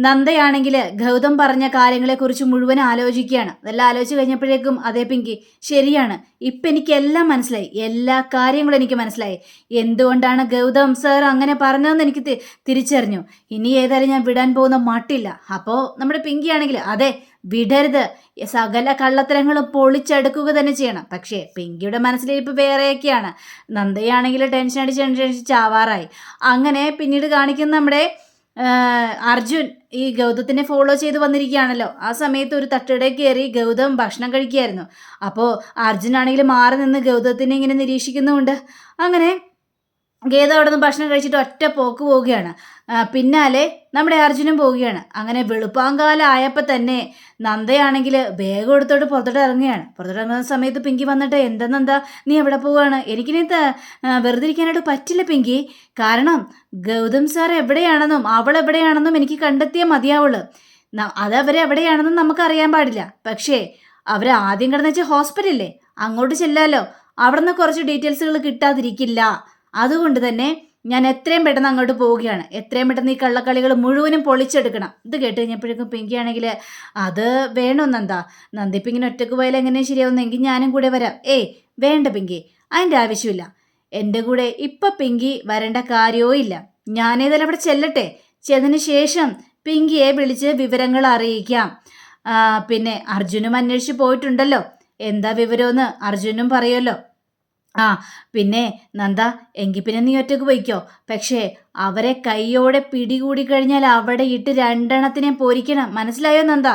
നന്ദയാണെങ്കിൽ ഗൗതം പറഞ്ഞ കാര്യങ്ങളെക്കുറിച്ച് മുഴുവൻ ആലോചിക്കുകയാണ്. അതെല്ലാം ആലോചിച്ച് കഴിഞ്ഞപ്പോഴേക്കും അതേ പിങ്കി ശരിയാണ്. ഇപ്പം എനിക്ക് എല്ലാം മനസ്സിലായി. എല്ലാ കാര്യങ്ങളും എനിക്ക് മനസ്സിലായി. എന്തുകൊണ്ടാണ് ഗൗതം സർ അങ്ങനെ പറഞ്ഞതെന്ന് എനിക്ക് തിരിച്ചറിഞ്ഞു. ഇനി ഏതായാലും ഞാൻ വിടാൻ പോകുന്ന മട്ടില്ല. അപ്പോൾ നമ്മുടെ പിങ്കി ആണെങ്കിൽ അതെ വിടരുത്. സകല കള്ളത്തരങ്ങളും പൊളിച്ചെടുക്കുക തന്നെ ചെയ്യണം. പക്ഷേ പിങ്കിയുടെ മനസ്സിൽ ഇപ്പോൾ വേറെയൊക്കെയാണ്. നന്ദയാണെങ്കിൽ ടെൻഷൻ അടിച്ച് ടെൻഷൻ അടിച്ച് ചാവാറായി. അങ്ങനെ പിന്നീട് കാണിക്കുന്ന നമ്മുടെ അർജുൻ ഈ ഗൗതത്തിനെ ഫോളോ ചെയ്ത് വന്നിരിക്കുകയാണല്ലോ. ആ സമയത്ത് ഒരു തട്ടിടയിൽ കയറി ഗൗതം ഭക്ഷണം കഴിക്കുകയായിരുന്നു. അപ്പോൾ അർജുനാണെങ്കിൽ മാറി നിന്ന് ഗൗതത്തിനെ ഇങ്ങനെ നിരീക്ഷിക്കുന്നുമുണ്ട്. അങ്ങനെ ഗീത അവിടെ നിന്ന് ഭക്ഷണം കഴിച്ചിട്ട് ഒറ്റ പോക്ക് പോവുകയാണ്. പിന്നാലെ നമ്മുടെ അർജുനും പോവുകയാണ്. അങ്ങനെ വെളുപ്പാങ്കാലം ആയപ്പോൾ തന്നെ നന്ദയാണെങ്കിൽ ബാഗ് എടുത്തോട്ട് പുറത്തോട്ട് ഇറങ്ങുകയാണ്. പുറത്തോട്ട് ഇറങ്ങുന്ന സമയത്ത് പിങ്കി വന്നിട്ട് എന്താ നന്ദ നീ എവിടെ പോവുകയാണ്? എനിക്കിനി വെറുതെ ഇരിക്കാനായിട്ട് പറ്റില്ല പിങ്കി. കാരണം ഗൗതം സാർ എവിടെയാണെന്നും അവൾ എവിടെയാണെന്നും എനിക്ക് കണ്ടെത്തിയേ മതിയാവുള്ളൂ. അത് നമുക്ക് അറിയാൻ പാടില്ല. പക്ഷേ അവർ ആദ്യം കിടന്നു വെച്ചാൽ അങ്ങോട്ട് ചെല്ലാലോ? അവിടെ നിന്ന് കുറച്ച് ഡീറ്റെയിൽസുകൾ കിട്ടാതിരിക്കില്ല. അതുകൊണ്ട് തന്നെ ഞാൻ എത്രയും പെട്ടെന്ന് അങ്ങോട്ട് പോവുകയാണ്. എത്രയും പെട്ടെന്ന് ഈ കള്ളക്കളികൾ മുഴുവനും പൊളിച്ചെടുക്കണം. ഇത് കേട്ട് കഴിഞ്ഞപ്പോഴേക്കും പിങ്കി ആണെങ്കിൽ അത് വേണോ നന്ദി? നന്ദിപ്പ് ഇങ്ങനെ ഒറ്റയ്ക്ക് പോയാൽ എങ്ങനെ ശരിയാവുന്നെങ്കിൽ ഞാനും കൂടെ വരാം. ഏയ് വേണ്ട പിങ്കി. അതിന്റെ ആവശ്യമില്ല. എന്റെ കൂടെ ഇപ്പം പിങ്കി വരേണ്ട കാര്യവും ഇല്ല. ഞാനേതായാലും അവിടെ ചെല്ലട്ടെ. ചെന്നതിന് ശേഷം പിങ്കിയെ വിളിച്ച് വിവരങ്ങൾ അറിയിക്കാം. പിന്നെ അർജുനും അന്വേഷിച്ച് പോയിട്ടുണ്ടല്ലോ. എന്താ വിവരമെന്ന് അർജുനും പറയുമല്ലോ. ആ പിന്നെ നന്ദ എങ്കിൽ പിന്നെ നീ ഒറ്റയ്ക്ക് പോയിക്കോ. പക്ഷേ അവരെ കൈയോടെ പിടികൂടി കഴിഞ്ഞാൽ അവിടെ ഇട്ട് രണ്ടെണ്ണത്തിനെ പോരിക്കണം. മനസ്സിലായോ നന്ദ?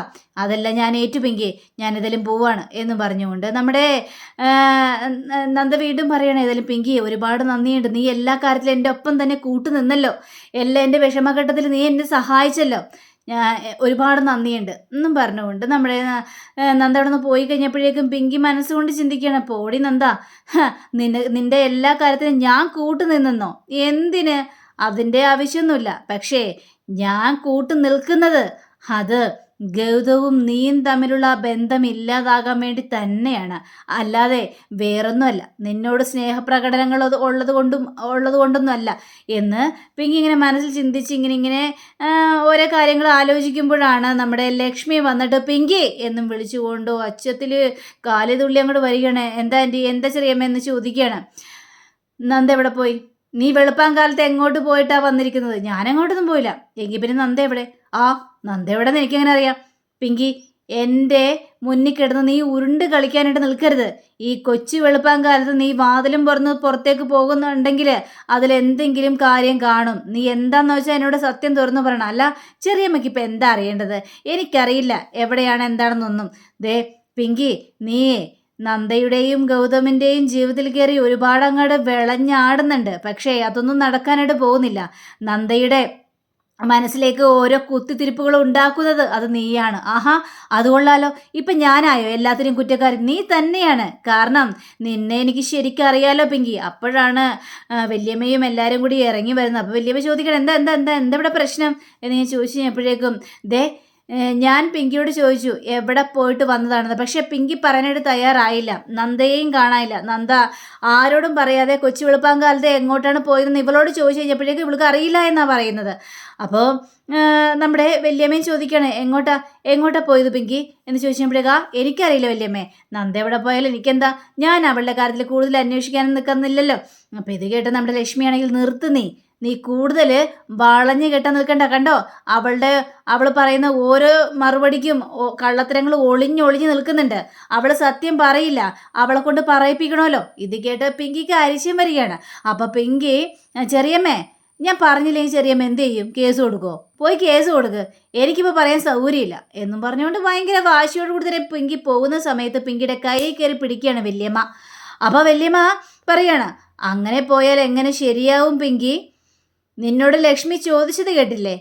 അതല്ല ഞാൻ ഏറ്റുപെങ്കി ഞാൻ ഏതായാലും പോവാണ് എന്ന് പറഞ്ഞുകൊണ്ട് നമ്മുടെ നന്ദ വീണ്ടും പറയണം ഏതായാലും പിങ്കി ഒരുപാട് നന്ദിയുണ്ട്. നീ എല്ലാ കാര്യത്തിലും എന്റെ ഒപ്പം തന്നെ കൂട്ടു നിന്നല്ലോ എല്ലാ എന്റെ വിഷമഘട്ടത്തിൽ നീ എന്നെ സഹായിച്ചല്ലോ. ഒരുപാട് നന്ദിയുണ്ട്. എന്നും പറഞ്ഞുകൊണ്ട് നമ്മുടെ നന്ദ അവിടെ നിന്ന് പോയി കഴിഞ്ഞപ്പോഴേക്കും പിങ്കി മനസ്സുകൊണ്ട് ചിന്തിക്കുകയാണ് പോടി നന്ദ നിന്നെ നിന്റെ നിന്റെ എല്ലാ കാര്യത്തിനും ഞാൻ കൂട്ടു നിന്നെന്നോ? എന്തിന്? അതിന്റെ ആവശ്യമൊന്നുമില്ല. പക്ഷേ ഞാൻ കൂട്ടു നിൽക്കുന്നത് അത് ഗൗതവും നീയും തമ്മിലുള്ള ബന്ധം ഇല്ലാതാകാൻ വേണ്ടി തന്നെയാണ്. അല്ലാതെ വേറൊന്നുമല്ല. നിന്നോട് സ്നേഹപ്രകടനങ്ങൾ ഉള്ളത് കൊണ്ടും ഉള്ളത് കൊണ്ടൊന്നും അല്ല എന്ന് പിങ്കി ഇങ്ങനെ മനസ്സിൽ ചിന്തിച്ച് ഇങ്ങനെ ഇങ്ങനെ ഓരോ കാര്യങ്ങൾ ആലോചിക്കുമ്പോഴാണ് നമ്മുടെ ലക്ഷ്മി വന്നിട്ട് പിങ്കി എന്നും വിളിച്ചുകൊണ്ട് അച്ചത്തിൽ കാലി തുള്ളി അങ്ങോട്ട് വരികയാണ്. എന്താ എന്റെ എന്താ ചെറിയമ്മ? എന്ന് ചോദിക്കുകയാണ്. നന്ദ എവിടെ പോയി? നീ വെളുപ്പാൻ കാലത്ത് എങ്ങോട്ട് പോയിട്ടാണ് വന്നിരിക്കുന്നത്? ഞാൻ എങ്ങോട്ടൊന്നും പോയില്ല. എങ്കിൽ പിന്നെ നന്ദ എവിടെ? ആ നന്ദ എവിടെ എന്ന് എനിക്കെങ്ങനെ അറിയാം? പിങ്കി എന്റെ മുന്നിൽ കിടന്ന് നീ ഉരുണ്ട് കളിക്കാനായിട്ട് നിൽക്കരുത്. ഈ കൊച്ചു വെളുപ്പാൻ കാലത്ത് നീ വാതിലും പുറന്ന് പുറത്തേക്ക് പോകുന്നുണ്ടെങ്കിൽ അതിലെന്തെങ്കിലും കാര്യം കാണും. നീ എന്താന്ന് വെച്ചാൽ എന്നോട് സത്യം തുറന്നു പറയണം. അല്ല ചെറിയമ്മയ്ക്ക് ഇപ്പം എന്താ അറിയേണ്ടത്? എനിക്കറിയില്ല. എവിടെയാണ് എന്താണെന്നൊന്നും. ദേ പിങ്കി നീ നന്ദയുടെയും ഗൗതമിന്റെയും ജീവിതത്തിൽ കയറി ഒരുപാട് അങ്ങോട്ട് വിളഞ്ഞാടുന്നുണ്ട്. പക്ഷേ അതൊന്നും നടക്കാനായിട്ട് പോകുന്നില്ല. നന്ദയുടെ മനസ്സിലേക്ക് ഓരോ കുത്തിത്തിരിപ്പുകൾ ഉണ്ടാക്കുന്നത് അത് നീയാണ്. ആഹാ അതുകൊള്ളാലോ. ഇപ്പം ഞാനായോ? എല്ലാത്തിനും കുറ്റക്കാരൻ. നീ തന്നെയാണ്. കാരണം നിന്നെ എനിക്ക് ശരിക്കും അറിയാലോ പിങ്കി. അപ്പോഴാണ് വല്യമ്മയും എല്ലാവരും കൂടി ഇറങ്ങി വരുന്നത്. അപ്പോൾ വല്യമ്മ ചോദിക്കണം എന്താ എന്താ എന്താ? എന്താ ഇവിടെ പ്രശ്നം? ഞാൻ ചോദിച്ചു കഴിഞ്ഞപ്പോഴേക്കും ദേ ഞാൻ പിങ്കിയോട് ചോദിച്ചു എവിടെ പോയിട്ട് വന്നതാണെന്ന്? പക്ഷെ പിങ്കി പറയാനായിട്ട് തയ്യാറായില്ല. നന്ദയെയും കാണാനില്ല. നന്ദ ആരോടും പറയാതെ കൊച്ചു വെളുപ്പാങ്കാലത്ത് എങ്ങോട്ടാണ് പോയതെന്ന് ഇവളോട് ചോദിച്ചു കഴിഞ്ഞപ്പോഴേക്കും ഇവൾക്ക് അറിയില്ല എന്നാണ് പറയുന്നത്. അപ്പോൾ നമ്മുടെ വല്യമ്മയും ചോദിക്കുകയാണ് എങ്ങോട്ടാ എങ്ങോട്ടാ പോയത് പിങ്കി? എന്ന് ചോദിച്ചപ്പോഴേക്കാ എനിക്കറിയില്ല വല്യമ്മേ. നന്ദ എവിടെ പോയാലും എനിക്കെന്താ ഞാൻ അവളുടെ കാര്യത്തിൽ കൂടുതൽ അന്വേഷിക്കാനും നിൽക്കുന്നില്ലല്ലോ. അപ്പോൾ ഇത് കേട്ട് നമ്മുടെ ലക്ഷ്മിയാണെങ്കിൽ നിർത്ത് നീ കൂടുതൽ വളഞ്ഞു കെട്ട നിൽക്കണ്ട കണ്ടോ? അവളുടെ അവൾ പറയുന്ന ഓരോ മറുപടിക്കും കള്ളത്തരങ്ങൾ ഒളിഞ്ഞൊളിഞ്ഞ് നിൽക്കുന്നുണ്ട്. അവൾ സത്യം പറയില്ല. അവളെ കൊണ്ട് പറയിപ്പിക്കണമല്ലോ. ഇത് കേട്ട് പിങ്കിക്ക് അരിശം വരികയാണ്. അപ്പം പിങ്കി ചെറിയമ്മേ ഞാൻ പറഞ്ഞില്ലെങ്കിൽ ചെറിയമ്മ എന്ത് ചെയ്യും? കേസ് കൊടുക്കുമോ പോയി കേസ് കൊടുക്ക്. എനിക്കിപ്പോൾ പറയാൻ സൗകര്യമില്ല. എന്നും പറഞ്ഞുകൊണ്ട് ഭയങ്കര വാശിയോട് കൂടി തന്നെ പിങ്കി പോകുന്ന സമയത്ത് പിങ്കിയുടെ കൈ കയറി പിടിക്കുകയാണ് വല്യമ്മ. അപ്പോൾ വല്യമ്മ പറയാണ് അങ്ങനെ പോയാൽ എങ്ങനെ ശരിയാവും പിങ്കി? നിന്നോട് ലക്ഷ്മി ചോദിച്ചത് കേട്ടില്ലേ?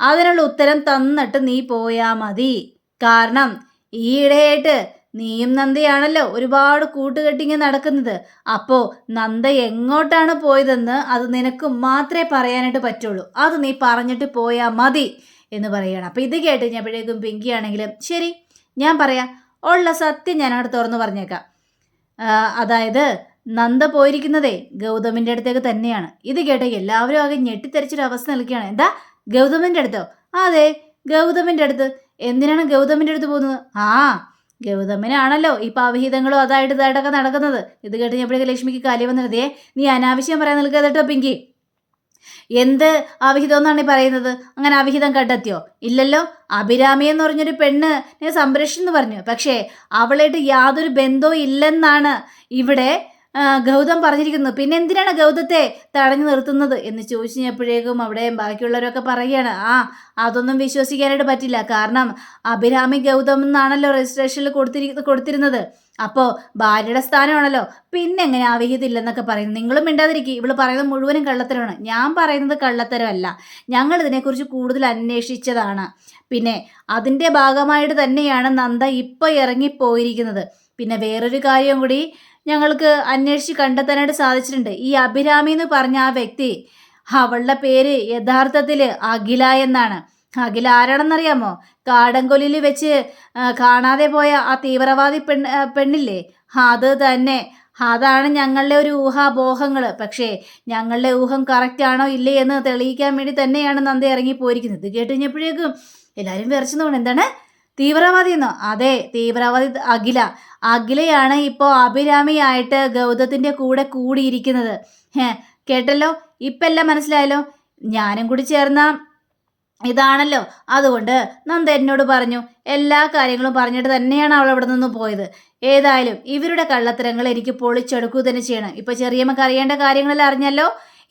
അതിനുള്ള ഉത്തരം തന്നിട്ട് നീ പോയാ മതി. കാരണം ഈയിടെയായിട്ട് നീയും നന്ദയാണല്ലോ ഒരുപാട് കൂട്ടുകെട്ടിങ്ങ് നടക്കുന്നത്. അപ്പോൾ നന്ദ എങ്ങോട്ടാണ് പോയതെന്ന് അത് നിനക്ക് മാത്രമേ പറയാനായിട്ട് പറ്റുള്ളൂ. അത് നീ പറഞ്ഞിട്ട് പോയാൽ മതി എന്ന് പറയുകയാണ്. അപ്പോൾ ഇത് കേട്ട് കഴിഞ്ഞപ്പോഴേക്കും പിങ്കി ആണെങ്കിലും ശരി ഞാൻ പറയാം. ഉള്ള സത്യം ഞാനവിടെ തുറന്നു പറഞ്ഞേക്കാം. അതായത് നന്ദ പോയിരിക്കുന്നതേ ഗൗതമിന്റെ അടുത്തേക്ക് തന്നെയാണ്. ഇത് കേട്ട എല്ലാവരും ആകെ ഞെട്ടിത്തെരച്ചൊരു അവസ്ഥ നിൽക്കുകയാണ്. എന്താ? ഗൗതമിന്റെ അടുത്തോ? അതെ ഗൗതമിന്റെ അടുത്ത്. എന്തിനാണ് ഗൗതമിന്റെ അടുത്ത് പോകുന്നത്? ആ ഗൗതമിനാണല്ലോ ഈ പാവഹിതങ്ങളും അതായിട്ട് ഇതായിട്ടൊക്കെ നടക്കുന്നത്. ഇത് കേട്ട് കഴിഞ്ഞപ്പോഴേക്ക് ലക്ഷ്മിക്ക് വന്നു വന്നിരുതേ നീ അനാവശ്യം പറയാൻ നിൽക്കുക കേട്ടോ പിങ്കി. എന്ത് അവിഹിതം എന്നാണ് പറയുന്നത്? അങ്ങനെ അവിഹിതം കണ്ടെത്തിയോ? ഇല്ലല്ലോ. അഭിരാമി എന്ന് പറഞ്ഞൊരു പെണ്ണ് സംരക്ഷിച്ചെന്ന് പറഞ്ഞു. പക്ഷേ അവളായിട്ട് യാതൊരു ബന്ധവും ഇല്ലെന്നാണ് ഇവിടെ ഗൗതം പറഞ്ഞിരിക്കുന്നു പിന്നെ എന്തിനാണ് ഗൗതത്തെ തടഞ്ഞു നിർത്തുന്നത്? എന്ന് ചോദിച്ചു കഴിഞ്ഞപ്പോഴേക്കും അവിടെ ബാക്കിയുള്ളവരൊക്കെ പറയുകയാണ് ആ അതൊന്നും വിശ്വസിക്കാനായിട്ട് പറ്റില്ല. കാരണം അഭിരാമി ഗൗതം എന്നാണല്ലോ രജിസ്ട്രേഷനിൽ കൊടുത്തിരി കൊടുത്തിരുന്നത്. അപ്പോൾ ഭാര്യയുടെ സ്ഥാനമാണല്ലോ. പിന്നെ എങ്ങനെ അവിഹിതമില്ലെന്നൊക്കെ പറയുന്നു. നിങ്ങളും മിണ്ടാതിരിക്കും. ഇവൾ പറയുന്നത് മുഴുവനും കള്ളത്തരമാണ്. ഞാൻ പറയുന്നത് കള്ളത്തരമല്ല. ഞങ്ങൾ ഇതിനെക്കുറിച്ച് കൂടുതൽ അന്വേഷിച്ചതാണ്. പിന്നെ അതിന്റെ ഭാഗമായിട്ട് തന്നെയാണ് നന്ദ ഇപ്പോൾ ഇറങ്ങിപ്പോയിരിക്കുന്നത്. പിന്നെ വേറൊരു കാര്യം കൂടി ഞങ്ങൾക്ക് അന്വേഷിച്ച് കണ്ടെത്താനായിട്ട് സാധിച്ചിട്ടുണ്ട്. ഈ അഭിരാമി എന്ന് പറഞ്ഞ ആ വ്യക്തി അവളുടെ പേര് യഥാർത്ഥത്തിൽ അഖില എന്നാണ്. അഖില ആരാണെന്നറിയാമോ? കാടൻകൊല്ലിൽ വെച്ച് കാണാതെ പോയ ആ തീവ്രവാദി പെൺ പെണ്ണില്ലേ? അത് തന്നെ. അതാണ് ഞങ്ങളുടെ ഒരു ഊഹാബോഹങ്ങൾ പക്ഷേ ഞങ്ങളുടെ ഊഹം കറക്റ്റ് ആണോ ഇല്ലേ എന്ന് തെളിയിക്കാൻ വേണ്ടി തന്നെയാണ് നന്ദി ഇറങ്ങി പോയിരിക്കുന്നത്. ഇത് കേട്ട് കഴിഞ്ഞപ്പോഴേക്കും എല്ലാവരും വിറച്ചു തോന്നുന്നു എന്താണ്? തീവ്രവാദി എന്നോ അതെ തീവ്രവാദി അഖില. അഖിലയാണ് ഇപ്പോൾ അഭിരാമിയായിട്ട് ഗൗതത്തിന്റെ കൂടെ കൂടിയിരിക്കുന്നത്. ഹേ കേട്ടല്ലോ? ഇപ്പം എല്ലാം മനസ്സിലായല്ലോ? ഞാനും കൂടി ചേർന്ന ഇതാണല്ലോ. അതുകൊണ്ട് നന്ദ എന്നോട് പറഞ്ഞു എല്ലാ കാര്യങ്ങളും പറഞ്ഞിട്ട് തന്നെയാണ് അവൾ അവിടെ നിന്ന് പോയത്. ഏതായാലും ഇവരുടെ കള്ളത്തരങ്ങൾ എനിക്ക് പൊളിച്ചെടുക്കുക തന്നെ ചെയ്യണം. ഇപ്പോൾ ചെറിയമ്മക്ക് അറിയേണ്ട കാര്യങ്ങളെല്ലാം അറിഞ്ഞല്ലോ?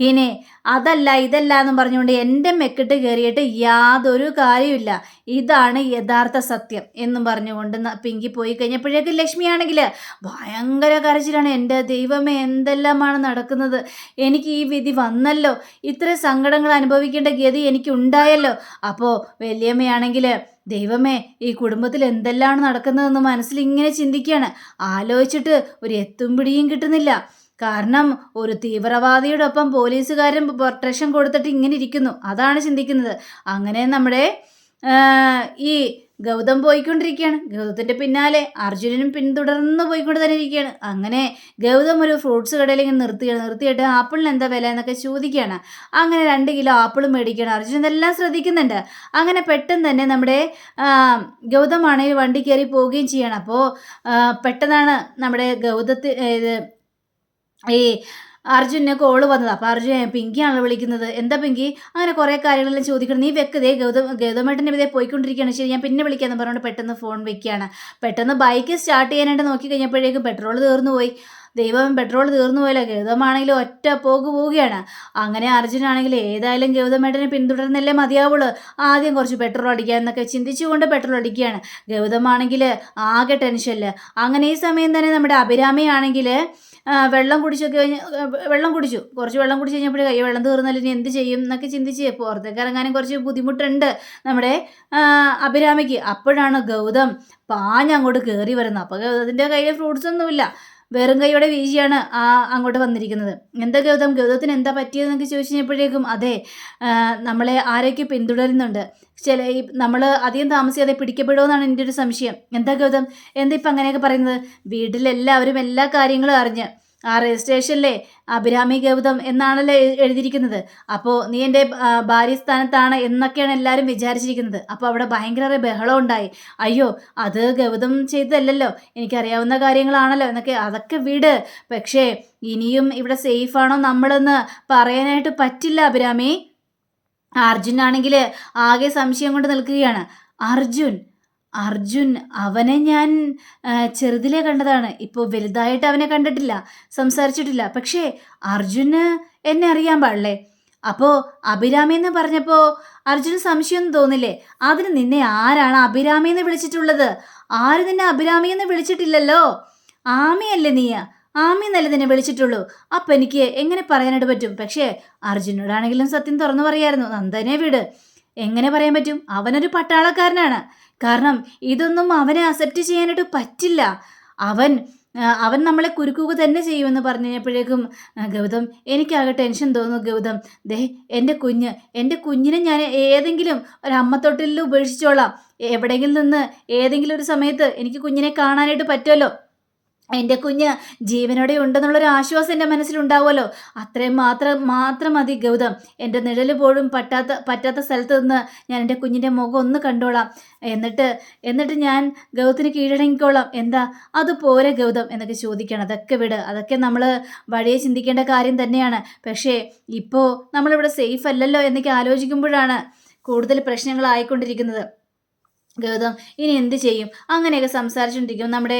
ഇനി അതല്ല ഇതല്ല എന്നും പറഞ്ഞുകൊണ്ട് എന്റെ മെക്കിട്ട് കയറിയിട്ട് യാതൊരു കാര്യമില്ല ഇതാണ് യഥാർത്ഥ സത്യം എന്നും പറഞ്ഞുകൊണ്ട് പിങ്കി പോയി കഴിഞ്ഞപ്പോഴേക്കും ലക്ഷ്മിയാണെങ്കിൽ ഭയങ്കര കരച്ചിലാണ്. എന്റെ ദൈവമേ എന്തെല്ലാമാണ് നടക്കുന്നത്? എനിക്ക് ഈ വിധി വന്നല്ലോ. ഇത്ര സങ്കടങ്ങൾ അനുഭവിക്കേണ്ട ഗതി എനിക്ക് ഉണ്ടായല്ലോ അപ്പോൾ വലിയമ്മയാണെങ്കിൽ ദൈവമേ ഈ കുടുംബത്തിൽ എന്തെല്ലാം നടക്കുന്നതെന്ന് മനസ്സിൽ ഇങ്ങനെ ചിന്തിക്കുകയാണ്. ആലോചിച്ചിട്ട് ഒരു എത്തും പിടിയും കിട്ടുന്നില്ല. കാരണം ഒരു തീവ്രവാദിയോടൊപ്പം പോലീസുകാരൻ പ്രൊട്ടക്ഷൻ കൊടുത്തിട്ട് ഇങ്ങനെ ഇരിക്കുന്നു. അതാണ് ചിന്തിക്കുന്നത്. അങ്ങനെ നമ്മുടെ ഈ ഗൗതം പോയിക്കൊണ്ടിരിക്കുകയാണ്. ഗൗതത്തിന്റെ പിന്നാലെ അർജുനനും പിന്തുടർന്ന് പോയിക്കൊണ്ട് തന്നെ ഇരിക്കുകയാണ്. അങ്ങനെ ഗൗതം ഒരു ഫ്രൂട്ട്സ് കടയിൽ ഇങ്ങനെ നിർത്തുകയാണ് നിർത്തിയിട്ട് ആപ്പിളിന് എന്താ വില എന്നൊക്കെ ചോദിക്കുകയാണ്. അങ്ങനെ രണ്ട് കിലോ ആപ്പിൾ മേടിക്കുകയാണ്. അർജുനൻ എല്ലാം ശ്രദ്ധിക്കുന്നുണ്ട്. അങ്ങനെ പെട്ടെന്ന് തന്നെ നമ്മുടെ ഗൗതമാണെങ്കിൽ വണ്ടി കയറി പോവുകയും ചെയ്യണം. അപ്പോൾ പെട്ടെന്നാണ് നമ്മുടെ ഗൗതത്തി ഈ അർജുനെ കോൾ വന്നത്. അപ്പോൾ അർജുൻ പിങ്കിയാണല്ലോ വിളിക്കുന്നത്. എന്താ പിങ്കി? അങ്ങനെ കുറേ കാര്യങ്ങളെല്ലാം ചോദിക്കണം നീ വെക്കതേ ഗൗതം ഗൗതമേട്ടന്റെ ഇതേ പോയിക്കൊണ്ടിരിക്കുകയാണ്. ശരി ഞാൻ പിന്നെ വിളിക്കാമെന്ന് പറഞ്ഞുകൊണ്ട് പെട്ടെന്ന് ഫോൺ വെക്കുകയാണ് പെട്ടെന്ന് ബൈക്ക് സ്റ്റാർട്ട് ചെയ്യാനായിട്ട് നോക്കി കഴിഞ്ഞപ്പോഴേക്കും പെട്രോൾ തീർന്നു പോയി. ദൈവം പെട്രോൾ തീർന്നു പോയല്ലോ. ഗൗതമാണെങ്കിലും ഒറ്റ പോക്ക് പോവുകയാണ്. അങ്ങനെ അർജുനാണെങ്കിൽ ഏതായാലും ഗൗതമേട്ടനെ പിന്തുടർന്നല്ലേ മതിയാവുള്ളൂ. ആദ്യം കുറച്ച് പെട്രോൾ അടിക്കുക എന്നൊക്കെ ചിന്തിച്ചുകൊണ്ട് പെട്രോൾ അടിക്കുകയാണ്. ഗൗതമാണെങ്കിൽ ആകെ ടെൻഷനിൽ അങ്ങനെ ഈ സമയം തന്നെ നമ്മുടെ അഭിരാമിയാണെങ്കിൽ വെള്ളം കുടിച്ചൊക്കെ കഴിഞ്ഞ് വെള്ളം കുടിച്ചു. കുറച്ച് വെള്ളം കുടിച്ച് കഴിഞ്ഞപ്പോഴേ കൈ വെള്ളം തീർന്നാൽ ഇനി എന്ത് ചെയ്യും എന്നൊക്കെ ചിന്തിച്ച് പുറത്തേക്ക് ഇറങ്ങാനും കുറച്ച് ബുദ്ധിമുട്ടുണ്ട് നമ്മുടെ അഭിരാമിക്ക്. അപ്പോഴാണ് ഗൗതം പാഞ്ഞ് അങ്ങോട്ട് കയറി വരുന്നത്. അപ്പോൾ ഗൗതത്തിന്റെ കയ്യിൽ ഫ്രൂട്ട്സ് ഒന്നുമില്ല. വെറും കൈയോടെ വീശിയാണ് ആ അങ്ങോട്ട് വന്നിരിക്കുന്നത്. എന്താ ഗൗതം? ഗൗതത്തിന് എന്താ പറ്റിയതെന്നൊക്കെ ചോദിച്ചു കഴിഞ്ഞപ്പോഴേക്കും അതെ നമ്മളെ ആരൊക്കെ പിന്തുടരുന്നുണ്ട്. ചില ഈ നമ്മൾ അധികം താമസിയാതെ പിടിക്കപ്പെടുമെന്നാണ് എന്റെ ഒരു സംശയം. എന്താ ഗൗതം? എന്താ ഇപ്പം അങ്ങനെയൊക്കെ പറയുന്നത്? വീട്ടിലെല്ലാവരും എല്ലാ കാര്യങ്ങളും അറിഞ്ഞ്. ആ രജിസ്ട്രേഷനിലെ അഭിരാമി ഗൗതം എന്നാണല്ലോ എഴുതിയിരിക്കുന്നത്. അപ്പോൾ നീ എന്റെ ഭാര്യ സ്ഥാനത്താണ് എന്നൊക്കെയാണ് എല്ലാവരും വിചാരിച്ചിരിക്കുന്നത്. അപ്പോൾ അവിടെ ഭയങ്കര ബഹളം ഉണ്ടായി. അയ്യോ അത് ഗൗതം ചെയ്തതല്ലല്ലോ. എനിക്കറിയാവുന്ന കാര്യങ്ങളാണല്ലോ എന്നൊക്കെ അതൊക്കെ വിട്. പക്ഷേ ഇനിയും ഇവിടെ സേഫാണോ നമ്മളെന്ന് പറയാനായിട്ട് പറ്റില്ല അഭിരാമി. അർജുൻ ആണെങ്കിൽ ആകെ സംശയം കൊണ്ട് നിൽക്കുകയാണ്. അർജുൻ അർജുൻ അവനെ ഞാൻ ചെറുതിലെ കണ്ടതാണ്. ഇപ്പോൾ വലുതായിട്ട് അവനെ കണ്ടിട്ടില്ല സംസാരിച്ചിട്ടില്ല. പക്ഷേ അർജുന് എന്നെ അറിയാൻ പാടില്ലേ? അപ്പോൾ അഭിരാമി എന്ന് പറഞ്ഞപ്പോൾ അർജുന് സംശയം തോന്നില്ലേ? അതിന് നിന്നെ ആരാണ് അഭിരാമി എന്ന് വിളിച്ചിട്ടുള്ളത്? ആര് നിന്നെ അഭിരാമി എന്ന് വിളിച്ചിട്ടില്ലല്ലോ? ആമയല്ലേ നീ? ആമി എന്നല്ലേ നിന്നെ വിളിച്ചിട്ടുള്ളൂ? അപ്പം എനിക്ക് എങ്ങനെ പറയാനായിട്ട് പറ്റും? പക്ഷേ അർജുനോടാണെങ്കിലും സത്യം തുറന്നു പറയായിരുന്നു. നന്ദനെ വിട്. എങ്ങനെ പറയാൻ പറ്റും? അവനൊരു പട്ടാളക്കാരനാണ്. കാരണം ഇതൊന്നും അവനെ അക്സെപ്റ്റ് ചെയ്യാനായിട്ട് പറ്റില്ല. അവൻ അവൻ നമ്മളെ കുരുക്കുക തന്നെ ചെയ്യുമെന്ന് പറഞ്ഞു കഴിഞ്ഞപ്പോഴേക്കും ഗൗതം എനിക്കാകെ ടെൻഷൻ തോന്നുന്നു ഗൗതം. ദേ എന്റെ കുഞ്ഞ് എന്റെ കുഞ്ഞിനെ ഞാൻ ഏതെങ്കിലും ഒരു അമ്മത്തൊട്ടിലിൽ ഉപേക്ഷിച്ചോളാം. എവിടെയെങ്കിലും നിന്ന് ഏതെങ്കിലും ഒരു സമയത്ത് എനിക്ക് കുഞ്ഞിനെ കാണാനായിട്ട് പറ്റുമല്ലോ. എന്റെ കുഞ്ഞ് ജീവനോടെ ഉണ്ടെന്നുള്ളൊരു ആശ്വാസം എന്റെ മനസ്സിലുണ്ടാവുമല്ലോ. അത്രയും മാത്രം മാത്രം മതി ഗൗതം. എന്റെ നിഴൽ പോലും പറ്റാത്ത പറ്റാത്ത സ്ഥലത്ത് നിന്ന് ഞാൻ എന്റെ കുഞ്ഞിന്റെ മുഖം ഒന്ന് കണ്ടോളാം. എന്നിട്ട് എന്നിട്ട് ഞാൻ ഗൗതത്തിന് കീഴടങ്ങിക്കോളാം. എന്താ? അത് പോരെ ഗൗതം എന്നൊക്കെ ചോദിക്കണം. അതൊക്കെ വിട്. അതൊക്കെ നമ്മൾ വഴിയെ ചിന്തിക്കേണ്ട കാര്യം തന്നെയാണ്. പക്ഷേ ഇപ്പോൾ നമ്മളിവിടെ സേഫ് അല്ലല്ലോ എന്നൊക്കെ ആലോചിക്കുമ്പോഴാണ് കൂടുതൽ പ്രശ്നങ്ങളായിക്കൊണ്ടിരിക്കുന്നത്. ഗൗതം ഇനി എന്ത് ചെയ്യും? അങ്ങനെയൊക്കെ സംസാരിച്ചുകൊണ്ടിരിക്കും. നമ്മുടെ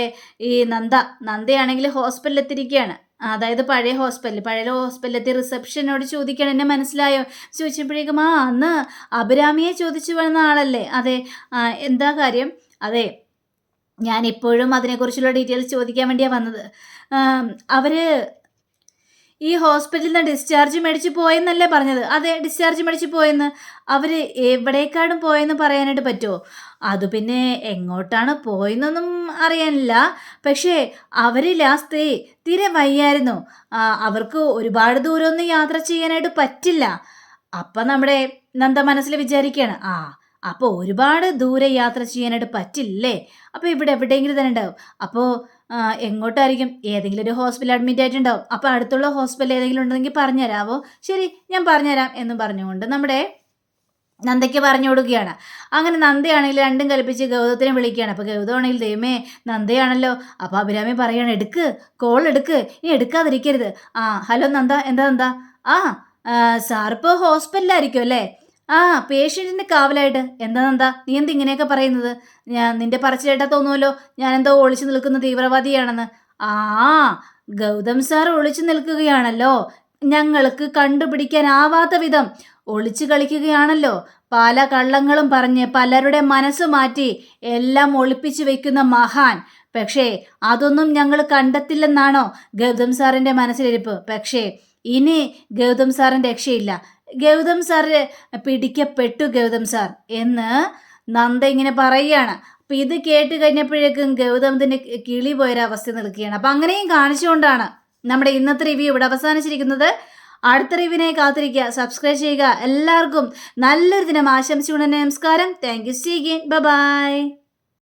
ഈ നന്ദ നന്ദയാണെങ്കിൽ ഹോസ്പിറ്റലിൽ എത്തിയിരിക്കുകയാണ് അതായത് പഴയ ഹോസ്പിറ്റൽ പഴയ ഹോസ്പിറ്റലിലെത്തി റിസപ്ഷനോട് ചോദിക്കണം എന്നെ മനസ്സിലായോ? ചോദിച്ചപ്പോഴേക്കും ആ അന്ന് അഭിരാമിയെ ചോദിച്ചു വന്ന ആളല്ലേ? അതെ എന്താ കാര്യം? അതെ ഞാൻ ഇപ്പോഴും അതിനെക്കുറിച്ചുള്ള ഡീറ്റെയിൽസ് ചോദിക്കാൻ വേണ്ടിയാണ് വന്നത്. അവർ ഈ ഹോസ്പിറ്റലിൽ നിന്ന് ഡിസ്ചാർജ് മേടിച്ച് പോയെന്നല്ലേ പറഞ്ഞത്? അതെ ഡിസ്ചാർജ് മേടിച്ച് പോയെന്ന്. അവർ എവിടേക്കാണ് പോയെന്ന് പറയാനായിട്ട് പറ്റുമോ? അത് പിന്നെ എങ്ങോട്ടാണ് പോയെന്നൊന്നും അറിയാനില്ല. പക്ഷേ അവർ ലാസ്റ്റ് തീരെ വയ്യായിരുന്നു. അവർക്ക് ഒരുപാട് ദൂരമൊന്നും യാത്ര ചെയ്യാനായിട്ട് പറ്റില്ല. അപ്പം നമ്മുടെ നന്ദ മനസ്സിൽ വിചാരിക്കുകയാണ് ആ അപ്പോൾ ഒരുപാട് ദൂരെ യാത്ര ചെയ്യാനായിട്ട് പറ്റില്ലേ? അപ്പോൾ ഇവിടെ എവിടെയെങ്കിലും തന്നെ ഉണ്ടാവും. അപ്പോൾ എങ്ങോട്ടായിരിക്കും? ഏതെങ്കിലും ഒരു ഹോസ്പിറ്റൽ അഡ്മിറ്റ് ആയിട്ടുണ്ടാവും. അപ്പോൾ അടുത്തുള്ള ഹോസ്പിറ്റൽ ഏതെങ്കിലും ഉണ്ടെങ്കിൽ പറഞ്ഞുതരാമോ ശരി ഞാൻ പറഞ്ഞുതരാം എന്ന് പറഞ്ഞുകൊണ്ട് നമ്മുടെ നന്ദയ്ക്ക് പറഞ്ഞു കൊടുക്കുകയാണ്. അങ്ങനെ നന്ദയാണെങ്കിൽ രണ്ടും കൽപ്പിച്ച് ഗൗതത്തിനെ വിളിക്കുകയാണ്. അപ്പോൾ ഗൗതമാണെങ്കിൽ ദൈവമേ നന്ദയാണല്ലോ. അപ്പോൾ അഭിരാമി പറയുകയാണ് എടുക്ക് കോൾ എടുക്ക് ഇനി എടുക്കാതിരിക്കരുത്. ആ ഹലോ നന്ദ എന്താ നന്ദ? ആ സാറിപ്പോൾ ഹോസ്പിറ്റലിലായിരിക്കും അല്ലേ? ആ പേഷ്യന്റിന്റെ കാവലായിട്ട്. എന്താ നന്ദാ നീ എന്ത് ഇങ്ങനെയൊക്കെ പറയുന്നത്? ഞാൻ നിന്റെ പറച്ചിലേട്ടാ തോന്നുമല്ലോ ഞാൻ എന്തോ ഒളിച്ചു നിൽക്കുന്ന തീവ്രവാദിയാണെന്ന്. ആ ഗൗതം സാർ ഒളിച്ചു നിൽക്കുകയാണല്ലോ. ഞങ്ങൾക്ക് കണ്ടുപിടിക്കാനാവാത്ത വിധം ഒളിച്ചു കളിക്കുകയാണല്ലോ. പല കള്ളങ്ങളും പറഞ്ഞ് പലരുടെ മനസ്സ് മാറ്റി എല്ലാം ഒളിപ്പിച്ചു വെക്കുന്ന മഹാൻ. പക്ഷേ അതൊന്നും ഞങ്ങൾ കണ്ടെത്തില്ലെന്നാണോ ഗൗതം സാറിന്റെ മനസ്സിലിരിപ്പ്? പക്ഷേ ഇനി ഗൗതം സാറിന്റെ രക്ഷയില്ല. ഗൗതം സാറ് പിടിക്കപ്പെട്ടു ഗൗതം സാർ എന്ന് നന്ദ ഇങ്ങനെ പറയുകയാണ്. അപ്പം ഇത് കേട്ട് കഴിഞ്ഞപ്പോഴേക്കും ഗൗതമത്തിന്റെ കിളി പോയൊരവസ്ഥ നിൽക്കുകയാണ്. അപ്പം അങ്ങനെയും കാണിച്ചുകൊണ്ടാണ് നമ്മുടെ ഇന്നത്തെ റിവ്യൂ ഇവിടെ അവസാനിച്ചിരിക്കുന്നത്. അടുത്ത റിവ്യൂവിനെ കാത്തിരിക്കുക. സബ്സ്ക്രൈബ് ചെയ്യുക. എല്ലാവർക്കും നല്ലൊരു ദിനം ആശംസിച്ചുകൊണ്ട് നമസ്കാരം. Thank you see again bye